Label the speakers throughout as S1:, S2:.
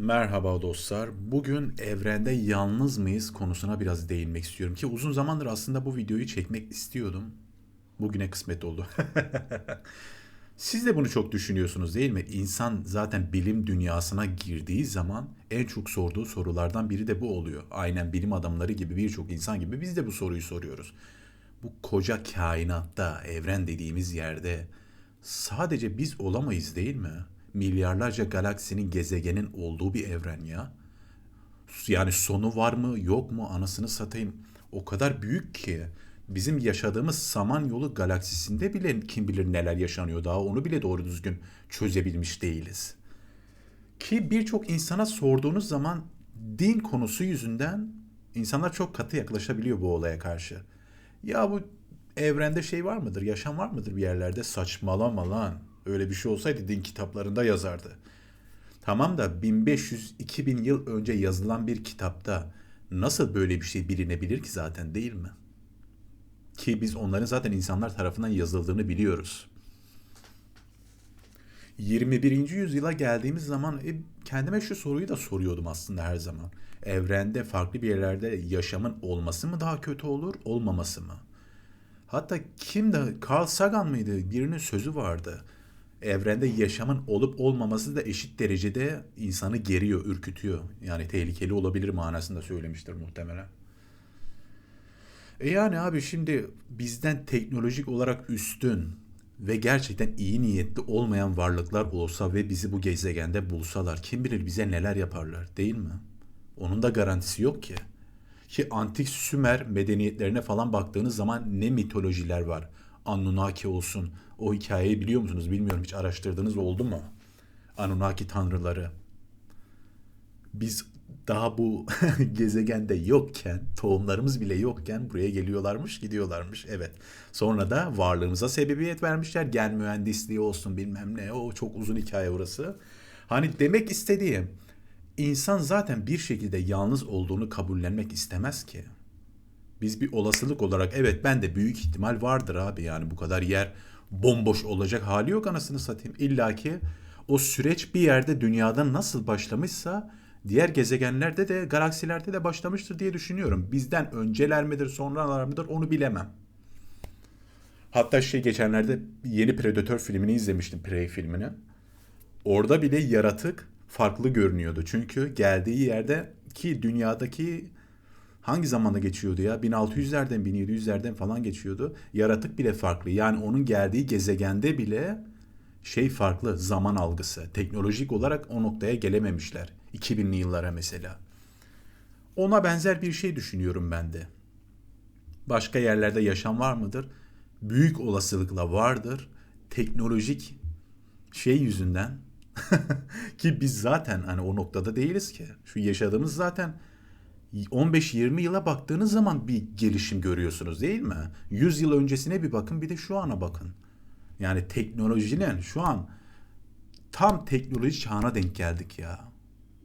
S1: Merhaba dostlar. Bugün evrende yalnız mıyız konusuna biraz değinmek istiyorum ki uzun zamandır aslında bu videoyu çekmek istiyordum. Bugüne kısmet oldu. Siz de bunu çok düşünüyorsunuz değil mi? İnsan zaten bilim dünyasına girdiği zaman en çok sorduğu sorulardan biri de bu oluyor. Aynen bilim adamları gibi birçok insan gibi biz de bu soruyu soruyoruz. Bu koca kainatta, evren dediğimiz yerde sadece biz olamayız değil mi? Milyarlarca galaksinin, gezegenin olduğu bir evren ya. Yani sonu var mı yok mu anasını satayım. O kadar büyük ki bizim yaşadığımız Samanyolu galaksisinde bile kim bilir neler yaşanıyor daha onu bile doğru düzgün çözebilmiş değiliz. Ki birçok insana sorduğunuz zaman din konusu yüzünden insanlar çok katı yaklaşabiliyor bu olaya karşı. Ya bu evrende şey var mıdır, yaşam var mıdır bir yerlerde? Saçmalama lan. Öyle bir şey olsaydı din kitaplarında yazardı. Tamam da 1500-2000 yıl önce yazılan bir kitapta nasıl böyle bir şey bilinebilir ki zaten değil mi? Ki biz onların zaten insanlar tarafından yazıldığını biliyoruz. 21. yüzyıla geldiğimiz zaman e, kendime şu soruyu da soruyordum aslında her zaman. Evrende farklı bir yerlerde yaşamın olması mı daha kötü olur, olmaması mı? Hatta kim de Carl Sagan mıydı? Birinin sözü vardı. Evrende yaşamın olup olmaması da eşit derecede insanı geriyor, ürkütüyor. Yani tehlikeli olabilir manasında söylemiştir muhtemelen. E yani abi şimdi bizden teknolojik olarak üstün ve gerçekten iyi niyetli olmayan varlıklar olsa ve bizi bu gezegende bulsalar kim bilir bize neler yaparlar değil mi? Onun da garantisi yok ki. Ki antik Sümer medeniyetlerine falan baktığınız zaman ne mitolojiler var. Anunnaki olsun. O hikayeyi biliyor musunuz bilmiyorum hiç araştırdığınız oldu mu? Anunnaki tanrıları. Biz daha bu gezegende yokken, tohumlarımız bile yokken buraya geliyorlarmış, gidiyorlarmış. Evet. Sonra da varlığımıza sebebiyet vermişler. Gen mühendisliği olsun bilmem ne. O çok uzun hikaye orası. Hani demek istediğim insan zaten bir şekilde yalnız olduğunu kabullenmek istemez ki. Biz bir olasılık olarak evet ben de büyük ihtimal vardır abi yani bu kadar yer bomboş olacak hali yok anasını satayım. İlla ki o süreç bir yerde dünyada nasıl başlamışsa diğer gezegenlerde de galaksilerde de başlamıştır diye düşünüyorum. Bizden önceler midir sonralar mıdır onu bilemem. Hatta şey geçenlerde yeni Predator filmini izlemiştim Prey filmini. Orada bile yaratık farklı görünüyordu. Çünkü geldiği yerde ki dünyadaki hangi zamanda geçiyordu ya? 1600'lerden 1700'lerden falan geçiyordu. Yaratık bile farklı. Yani onun geldiği gezegende bile şey farklı zaman algısı. Teknolojik olarak o noktaya gelememişler. 2000'li yıllara mesela. Ona benzer bir şey düşünüyorum ben de. Başka yerlerde yaşam var mıdır? Büyük olasılıkla vardır. Teknolojik şey yüzünden ki biz zaten hani o noktada değiliz ki. Şu yaşadığımız zaten 15-20 yıla baktığınız zaman bir gelişim görüyorsunuz değil mi? 100 yıl öncesine bir bakın bir de şu ana bakın. Yani teknolojinin şu an tam teknoloji çağına denk geldik ya.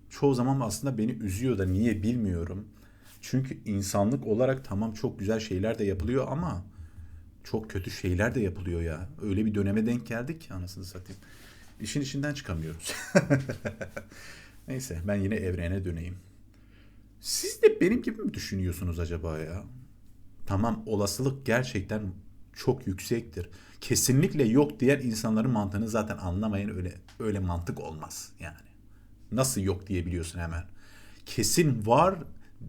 S1: Çoğu zaman aslında beni üzüyor da niye bilmiyorum. Çünkü insanlık olarak tamam çok güzel şeyler de yapılıyor ama çok kötü şeyler de yapılıyor ya. Öyle bir döneme denk geldik ki anasını satayım. İşin içinden çıkamıyoruz. Neyse ben yine evrene döneyim. Siz de benim gibi mi düşünüyorsunuz acaba ya? Tamam olasılık gerçekten çok yüksektir. Kesinlikle yok diğer insanların mantığını zaten anlamayın öyle öyle mantık olmaz yani. Nasıl yok diyebiliyorsun hemen? Kesin var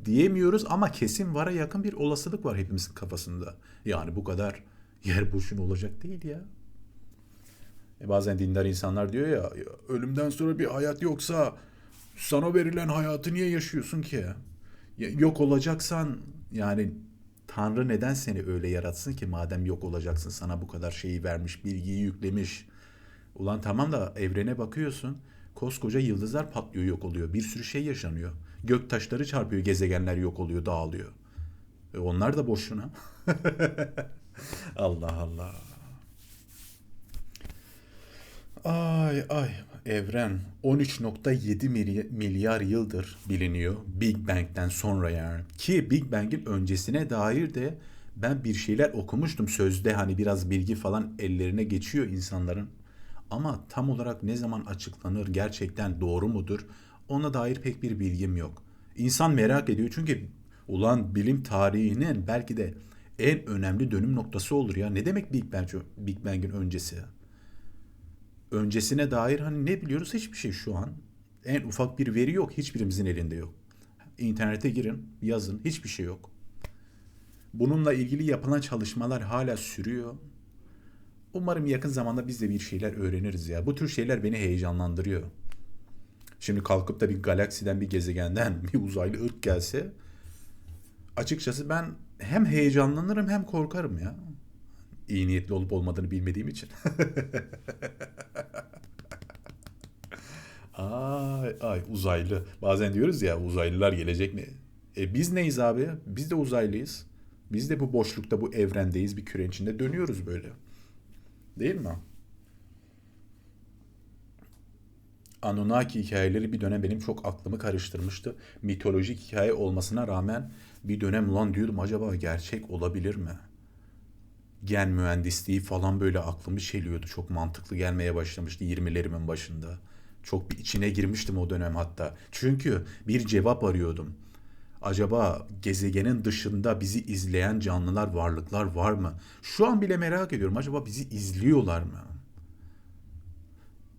S1: diyemiyoruz ama kesin vara yakın bir olasılık var hepimizin kafasında. Yani bu kadar yer boşun olacak değil ya. E bazen dindar insanlar diyor ya, ölümden sonra bir hayat yoksa sana verilen hayatı niye yaşıyorsun ki? Yok olacaksan yani Tanrı neden seni öyle yaratsın ki madem yok olacaksın sana bu kadar şeyi vermiş, bilgiyi yüklemiş. Ulan tamam da evrene bakıyorsun. Koskoca yıldızlar patlıyor yok oluyor. Bir sürü şey yaşanıyor. Gök taşları çarpıyor, gezegenler yok oluyor, dağılıyor. E onlar da boşuna. Allah Allah. Ay ay evren 13.7 milyar yıldır biliniyor Big Bang'den sonra yani. Ki Big Bang'in öncesine dair de ben bir şeyler okumuştum sözde hani biraz bilgi falan ellerine geçiyor insanların. Ama tam olarak ne zaman açıklanır gerçekten doğru mudur ona dair pek bir bilgim yok. İnsan merak ediyor çünkü ulan bilim tarihinin belki de en önemli dönüm noktası olur ya. Ne demek Big Bang Big Bang'in öncesi? Öncesine dair hani ne biliyoruz hiçbir şey şu an. En ufak bir veri yok. Hiçbirimizin elinde yok. İnternete girin, yazın. Hiçbir şey yok. Bununla ilgili yapılan çalışmalar hala sürüyor. Umarım yakın zamanda biz de bir şeyler öğreniriz ya. Bu tür şeyler beni heyecanlandırıyor. Şimdi kalkıp da bir galaksiden, bir gezegenden bir uzaylı ırk gelse açıkçası ben hem heyecanlanırım hem korkarım ya. İyi niyetli olup olmadığını bilmediğim için. ay ay uzaylı. Bazen diyoruz ya uzaylılar gelecek mi? E biz neyiz abi? Biz de uzaylıyız. Biz de bu boşlukta, bu evrendeyiz. Bir küre içinde dönüyoruz böyle. Değil mi? Anunnaki hikayeleri bir dönem benim çok aklımı karıştırmıştı. Mitolojik hikaye olmasına rağmen bir dönem ulan diyordum acaba gerçek olabilir mi? Gen mühendisliği falan böyle aklımı çeliyordu. Çok mantıklı gelmeye başlamıştı 20'lerimin başında. Çok bir içine girmiştim o dönem hatta. Çünkü bir cevap arıyordum. Acaba gezegenin dışında bizi izleyen canlılar, varlıklar var mı? Şu an bile merak ediyorum. Acaba bizi izliyorlar mı?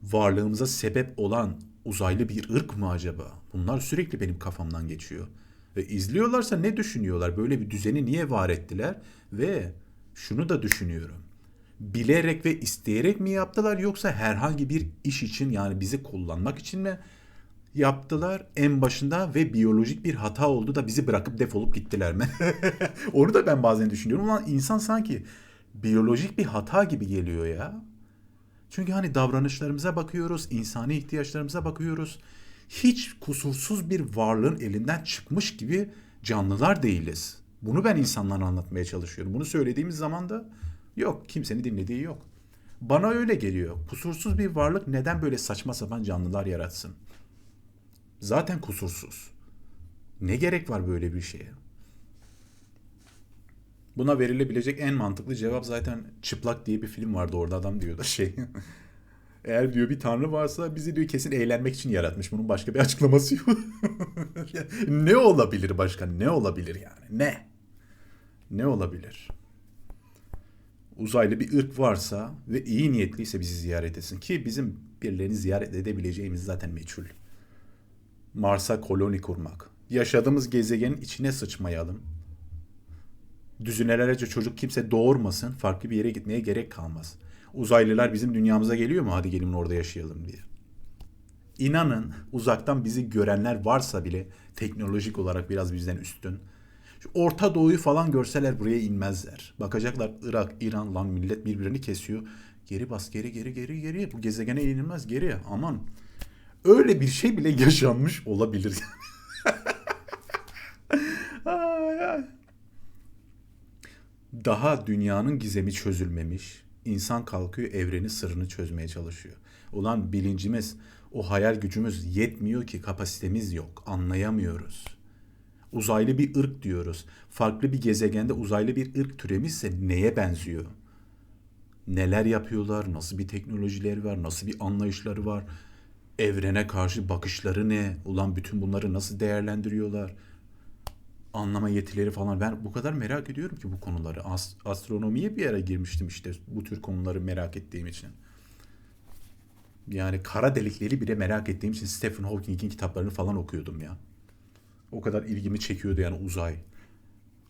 S1: Varlığımıza sebep olan uzaylı bir ırk mı acaba? Bunlar sürekli benim kafamdan geçiyor. Ve izliyorlarsa ne düşünüyorlar? Böyle bir düzeni niye var ettiler? Ve şunu da düşünüyorum. Bilerek ve isteyerek mi yaptılar yoksa herhangi bir iş için yani bizi kullanmak için mi yaptılar en başında ve biyolojik bir hata oldu da bizi bırakıp defolup gittiler mi? Onu da ben bazen düşünüyorum ama insan sanki biyolojik bir hata gibi geliyor ya. Çünkü hani davranışlarımıza bakıyoruz, insani ihtiyaçlarımıza bakıyoruz. Hiç kusursuz bir varlığın elinden çıkmış gibi canlılar değiliz. Bunu ben insanlara anlatmaya çalışıyorum. Bunu söylediğimiz zaman da yok, kimsenin dinlediği yok. Bana öyle geliyor. Kusursuz bir varlık neden böyle saçma sapan canlılar yaratsın? Zaten kusursuz. Ne gerek var böyle bir şeye? Buna verilebilecek en mantıklı cevap zaten Çıplak diye bir film vardı orada adam diyordu şey. Eğer diyor bir tanrı varsa bizi diyor kesin eğlenmek için yaratmış. Bunun başka bir açıklaması yok. ne olabilir başka? Ne olabilir yani? Ne? Ne olabilir? Uzaylı bir ırk varsa ve iyi niyetliyse bizi ziyaret etsin. Ki bizim birilerini ziyaret edebileceğimiz zaten meçhul. Mars'a koloni kurmak. Yaşadığımız gezegenin içine sıçmayalım. Düzinelerce çocuk kimse doğurmasın. Farklı bir yere gitmeye gerek kalmaz. Uzaylılar bizim dünyamıza geliyor mu? Hadi gelin orada yaşayalım diye. İnanın uzaktan bizi görenler varsa bile teknolojik olarak biraz bizden üstün. Şu Orta Doğu'yu falan görseler buraya inmezler. Bakacaklar Irak, İran lan millet birbirini kesiyor. Geri bas geri geri geri geri. Bu gezegene inilmez geri. Aman. Öyle bir şey bile yaşanmış olabilir. Daha dünyanın gizemi çözülmemiş. İnsan kalkıyor evrenin sırrını çözmeye çalışıyor. Ulan bilincimiz, o hayal gücümüz yetmiyor ki kapasitemiz yok. Anlayamıyoruz. Uzaylı bir ırk diyoruz. Farklı bir gezegende uzaylı bir ırk türemişse neye benziyor? Neler yapıyorlar? Nasıl bir teknolojileri var? Nasıl bir anlayışları var? Evrene karşı bakışları ne? Ulan bütün bunları nasıl değerlendiriyorlar? Anlama yetileri falan. Ben bu kadar merak ediyorum ki bu konuları. As- astronomiye bir ara girmiştim işte bu tür konuları merak ettiğim için. Yani kara delikleri bile merak ettiğim için Stephen Hawking'in kitaplarını falan okuyordum ya. O kadar ilgimi çekiyordu yani uzay.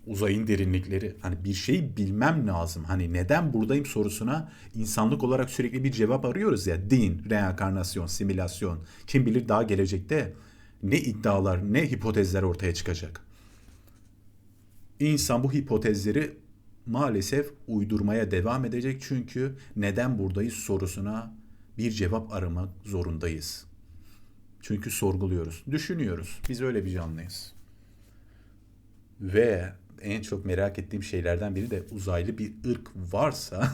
S1: Uzayın derinlikleri. Hani bir şey bilmem lazım. Hani neden buradayım sorusuna insanlık olarak sürekli bir cevap arıyoruz ya. Din, reenkarnasyon, simülasyon. Kim bilir daha gelecekte ne iddialar, ne hipotezler ortaya çıkacak. İnsan bu hipotezleri maalesef uydurmaya devam edecek çünkü neden buradayız sorusuna bir cevap aramak zorundayız. Çünkü sorguluyoruz, düşünüyoruz. Biz öyle bir canlıyız. Ve en çok merak ettiğim şeylerden biri de uzaylı bir ırk varsa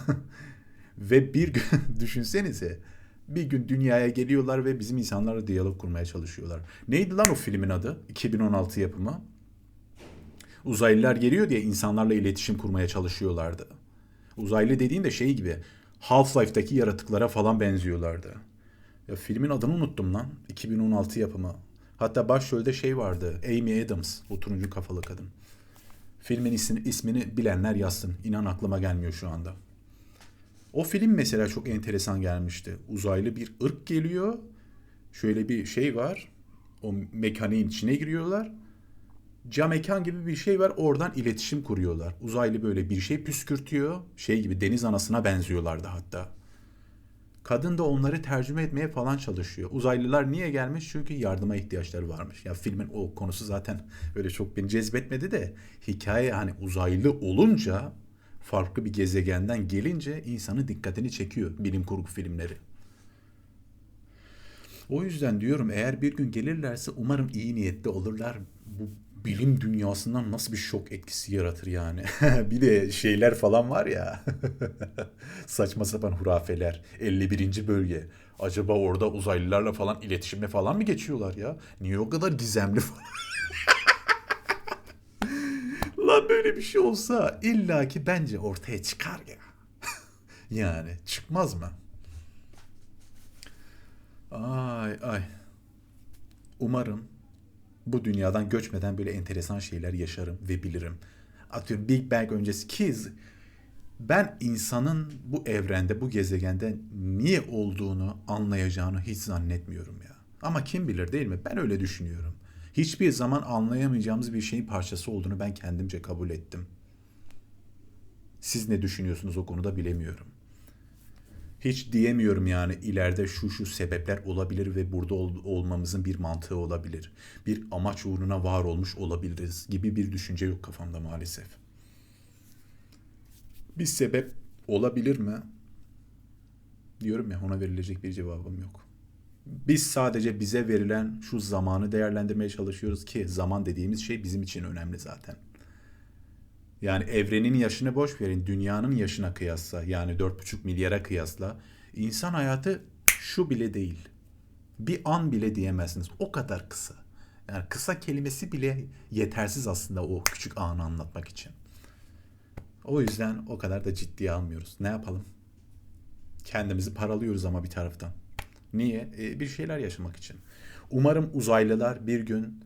S1: ve bir gün düşünsenize bir gün dünyaya geliyorlar ve bizim insanlarla diyalog kurmaya çalışıyorlar. Neydi lan o filmin adı? 2016 yapımı. Uzaylılar geliyor diye insanlarla iletişim kurmaya çalışıyorlardı. Uzaylı dediğin de şey gibi Half-Life'daki yaratıklara falan benziyorlardı. Ya filmin adını unuttum lan. 2016 yapımı. Hatta başrolde şey vardı. Amy Adams. O turuncu kafalı kadın. Filmin ismini, ismini bilenler yazsın. İnan aklıma gelmiyor şu anda. O film mesela çok enteresan gelmişti. Uzaylı bir ırk geliyor. Şöyle bir şey var. O mekaniğin içine giriyorlar. Cam mekan gibi bir şey var. Oradan iletişim kuruyorlar. Uzaylı böyle bir şey püskürtüyor. Şey gibi deniz anasına benziyorlardı hatta. Kadın da onları tercüme etmeye falan çalışıyor. Uzaylılar niye gelmiş? Çünkü yardıma ihtiyaçları varmış. Ya filmin o konusu zaten öyle çok beni cezbetmedi de hikaye hani uzaylı olunca farklı bir gezegenden gelince insanın dikkatini çekiyor bilim kurgu filmleri. O yüzden diyorum eğer bir gün gelirlerse umarım iyi niyetli olurlar. Bu bilim dünyasından nasıl bir şok etkisi yaratır yani. bir de şeyler falan var ya. Saçma sapan hurafeler. 51. bölge. Acaba orada uzaylılarla falan iletişime falan mı geçiyorlar ya? Niye o kadar gizemli falan? Lan böyle bir şey olsa illaki bence ortaya çıkar ya. yani çıkmaz mı? Ay ay. Umarım bu dünyadan göçmeden böyle enteresan şeyler yaşarım ve bilirim. Atıyorum Big Bang öncesi ki ben insanın bu evrende, bu gezegende niye olduğunu anlayacağını hiç zannetmiyorum ya. Ama kim bilir değil mi? Ben öyle düşünüyorum. Hiçbir zaman anlayamayacağımız bir şeyin parçası olduğunu ben kendimce kabul ettim. Siz ne düşünüyorsunuz o konuda bilemiyorum. Hiç diyemiyorum yani ileride şu şu sebepler olabilir ve burada ol- olmamızın bir mantığı olabilir. Bir amaç uğruna var olmuş olabiliriz gibi bir düşünce yok kafamda maalesef. Bir sebep olabilir mi? Diyorum ya ona verilecek bir cevabım yok. Biz sadece bize verilen şu zamanı değerlendirmeye çalışıyoruz ki zaman dediğimiz şey bizim için önemli zaten. Yani evrenin yaşını boş verin, dünyanın yaşına kıyasla yani 4,5 milyara kıyasla insan hayatı şu bile değil. Bir an bile diyemezsiniz. O kadar kısa. Yani kısa kelimesi bile yetersiz aslında o küçük anı anlatmak için. O yüzden o kadar da ciddiye almıyoruz. Ne yapalım? Kendimizi paralıyoruz ama bir taraftan. Niye? E, bir şeyler yaşamak için. Umarım uzaylılar bir gün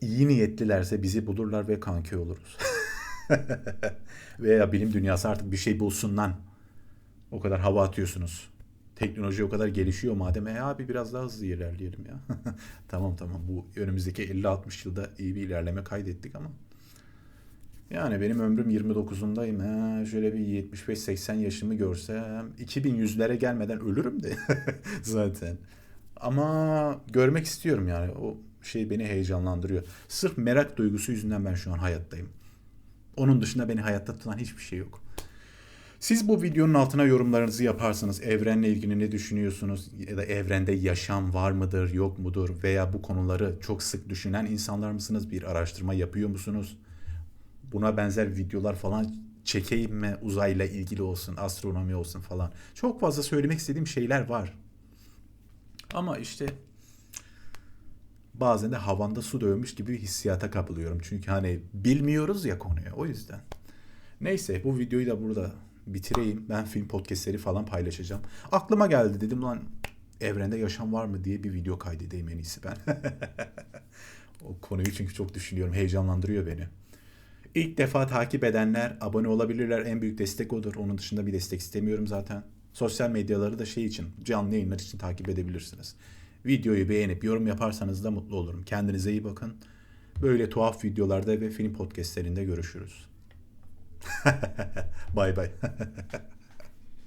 S1: iyi niyetlilerse bizi bulurlar ve kanki oluruz. Veya bilim dünyası artık bir şey bulsun lan. O kadar hava atıyorsunuz. Teknoloji o kadar gelişiyor madem. E abi biraz daha hızlı ilerleyelim ya. tamam tamam bu önümüzdeki 50-60 yılda iyi bir ilerleme kaydettik ama. Yani benim ömrüm 29'undayım. He, şöyle bir 75-80 yaşımı görsem 2100'lere gelmeden ölürüm de zaten. Ama görmek istiyorum yani. O şey beni heyecanlandırıyor. Sırf merak duygusu yüzünden ben şu an hayattayım. Onun dışında beni hayatta tutan hiçbir şey yok. Siz bu videonun altına yorumlarınızı yaparsanız evrenle ilgili ne düşünüyorsunuz ya da evrende yaşam var mıdır yok mudur veya bu konuları çok sık düşünen insanlar mısınız? Bir araştırma yapıyor musunuz? Buna benzer videolar falan çekeyim mi uzayla ilgili olsun, astronomi olsun falan. Çok fazla söylemek istediğim şeyler var. Ama işte bazen de havanda su dövmüş gibi hissiyata kapılıyorum. Çünkü hani bilmiyoruz ya konuyu o yüzden. Neyse bu videoyu da burada bitireyim. Ben film podcastleri falan paylaşacağım. Aklıma geldi dedim lan evrende yaşam var mı diye bir video kaydedeyim en iyisi ben. o konuyu çünkü çok düşünüyorum. Heyecanlandırıyor beni. İlk defa takip edenler abone olabilirler. En büyük destek odur. Onun dışında bir destek istemiyorum zaten. Sosyal medyaları da şey için, canlı yayınlar için takip edebilirsiniz. Videoyu beğenip yorum yaparsanız da mutlu olurum. Kendinize iyi bakın. Böyle tuhaf videolarda ve film podcastlerinde görüşürüz. bay bay.